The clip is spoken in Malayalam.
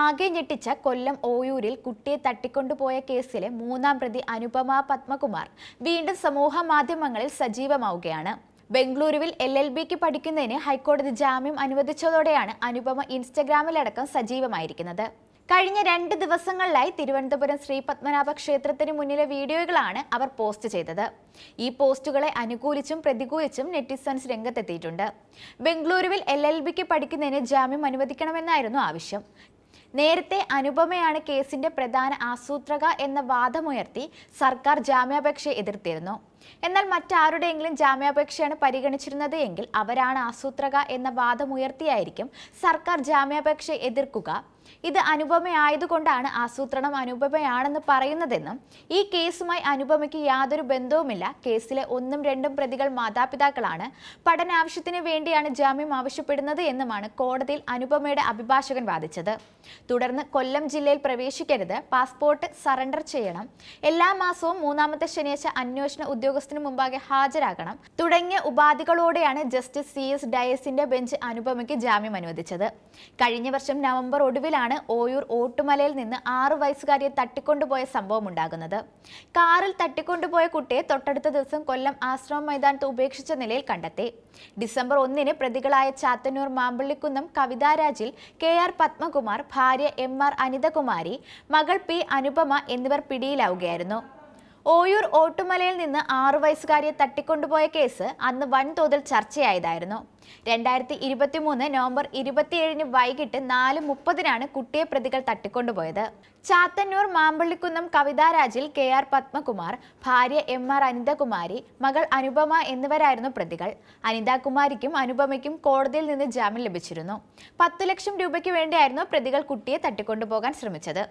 ആകെ ഞെട്ടിച്ച കൊല്ലം ഓയൂരിൽ കുട്ടിയെ തട്ടിക്കൊണ്ടുപോയ കേസിലെ മൂന്നാം പ്രതി അനുപമ പത്മകുമാർ വീണ്ടും സമൂഹ മാധ്യമങ്ങളിൽ സജീവമാവുകയാണ്. ബംഗളൂരുവിൽ എൽ എൽ ബിക്ക് പഠിക്കുന്നതിന് ഹൈക്കോടതി ജാമ്യം അനുവദിച്ചതോടെയാണ് അനുപമ ഇൻസ്റ്റഗ്രാമിലടക്കം സജീവമായിരിക്കുന്നത്. കഴിഞ്ഞ രണ്ട് ദിവസങ്ങളിലായി തിരുവനന്തപുരം ശ്രീ പത്മനാഭ ക്ഷേത്രത്തിന് മുന്നിലെ വീഡിയോകളാണ് അവർ പോസ്റ്റ് ചെയ്തത്. ഈ പോസ്റ്റുകളെ അനുകൂലിച്ചും പ്രതികൂലിച്ചും നെറ്റിസൺസ് രംഗത്തെത്തിയിട്ടുണ്ട്. ബംഗളൂരുവിൽ എൽ എൽ ബിക്ക് പഠിക്കുന്നതിന് ജാമ്യം അനുവദിക്കണമെന്നായിരുന്നു ആവശ്യം. നേരത്തെ അനുപമയാണ് കേസിന്റെ പ്രധാന ആസൂത്രക എന്ന വാദമുയർത്തി സർക്കാർ ജാമ്യാപേക്ഷയെ എതിർത്തിരുന്നു. എന്നാൽ മറ്റാരുടെയെങ്കിലും ജാമ്യാപേക്ഷയാണ് പരിഗണിച്ചിരുന്നത് എങ്കിൽ അവരാണ് ആസൂത്രക എന്ന വാദമുയർത്തിയായിരിക്കും സർക്കാർ ജാമ്യാപേക്ഷയെ എതിർക്കുക. ഇത് അനുപമയായതുകൊണ്ടാണ് ആസൂത്രണം അനുപമയാണെന്ന് പറയുന്നതെന്നും ഈ കേസുമായി അനുപമയ്ക്ക് യാതൊരു ബന്ധവുമില്ല. കേസിലെ ഒന്നും രണ്ടും പ്രതികൾ മാതാപിതാക്കളാണ്. പഠനാവശ്യത്തിന് വേണ്ടിയാണ് ജാമ്യം ആവശ്യപ്പെടുന്നത് എന്നുമാണ് കോടതിയിൽ അനുപമയുടെ അഭിഭാഷകൻ വാദിച്ചത്. തുടർന്ന് കൊല്ലം ജില്ലയിൽ പ്രവേശിക്കരുത്. പാസ്പോർട്ട് സറണ്ടർ ചെയ്യണം. എല്ലാ മാസവും മൂന്നാമത്തെ ശനിയാഴ്ച അന്വേഷണ ഉദ്യോഗസ്ഥന് മുമ്പാകെ ഹാജരാകണം. തുടങ്ങിയ ഉപാധികളോടെയാണ് ജസ്റ്റിസ് സി എസ് ഡയസിന്റെ ബെഞ്ച് അനുപമയ്ക്ക് ജാമ്യം അനുവദിച്ചത്. കഴിഞ്ഞ വർഷം നവംബർ ഒടുവിലാണ് ഓയൂർ ഓട്ടുമലയിൽ നിന്ന് ആറു വയസ്സുകാരിയെ തട്ടിക്കൊണ്ടുപോയ സംഭവം ഉണ്ടാകുന്നത്. കാറിൽ തട്ടിക്കൊണ്ടുപോയ കുട്ടിയെ തൊട്ടടുത്ത ദിവസം കൊല്ലം ആശ്രമ മൈതാനത്ത് ഉപേക്ഷിച്ച നിലയിൽ കണ്ടെത്തി. ഡിസംബർ ഒന്നിന് പ്രതികളായ ചാത്തന്നൂർ മാമ്പള്ളിക്കുന്നം കവിതാരാജിൽ കെ ആർ പത്മകുമാർ ഭാര്യ എം ആർ അനിതകുമാരി മകൾ പി അനുപമ എന്നിവർ പിടിയിലാവുകയായിരുന്നു. ഓയൂർ ഓട്ടുമലയിൽ നിന്ന് ആറു വയസ്സുകാരിയെ തട്ടിക്കൊണ്ടുപോയ കേസ് അന്ന് വൻതോതിൽ ചർച്ചയായതായിരുന്നു. രണ്ടായിരത്തി ഇരുപത്തി മൂന്ന് നവംബർ ഇരുപത്തിയേഴിന് വൈകിട്ട് നാല് മുപ്പതിനാണ് കുട്ടിയെ പ്രതികൾ തട്ടിക്കൊണ്ടുപോയത്. ചാത്തന്നൂർ മാമ്പള്ളിക്കുന്നം കവിതാരാജിൽ കെ ആർ പത്മകുമാർ ഭാര്യ എം ആർ അനിതകുമാരി മകൾ അനുപമ എന്നിവരായിരുന്നു പ്രതികൾ. അനിതാകുമാരിക്കും അനുപമയ്ക്കും കോടതിയിൽ നിന്ന് ജാമ്യം ലഭിച്ചിരുന്നു. പത്തു ലക്ഷം രൂപയ്ക്ക് വേണ്ടിയായിരുന്നു പ്രതികൾ കുട്ടിയെ തട്ടിക്കൊണ്ടുപോകാൻ ശ്രമിച്ചത്.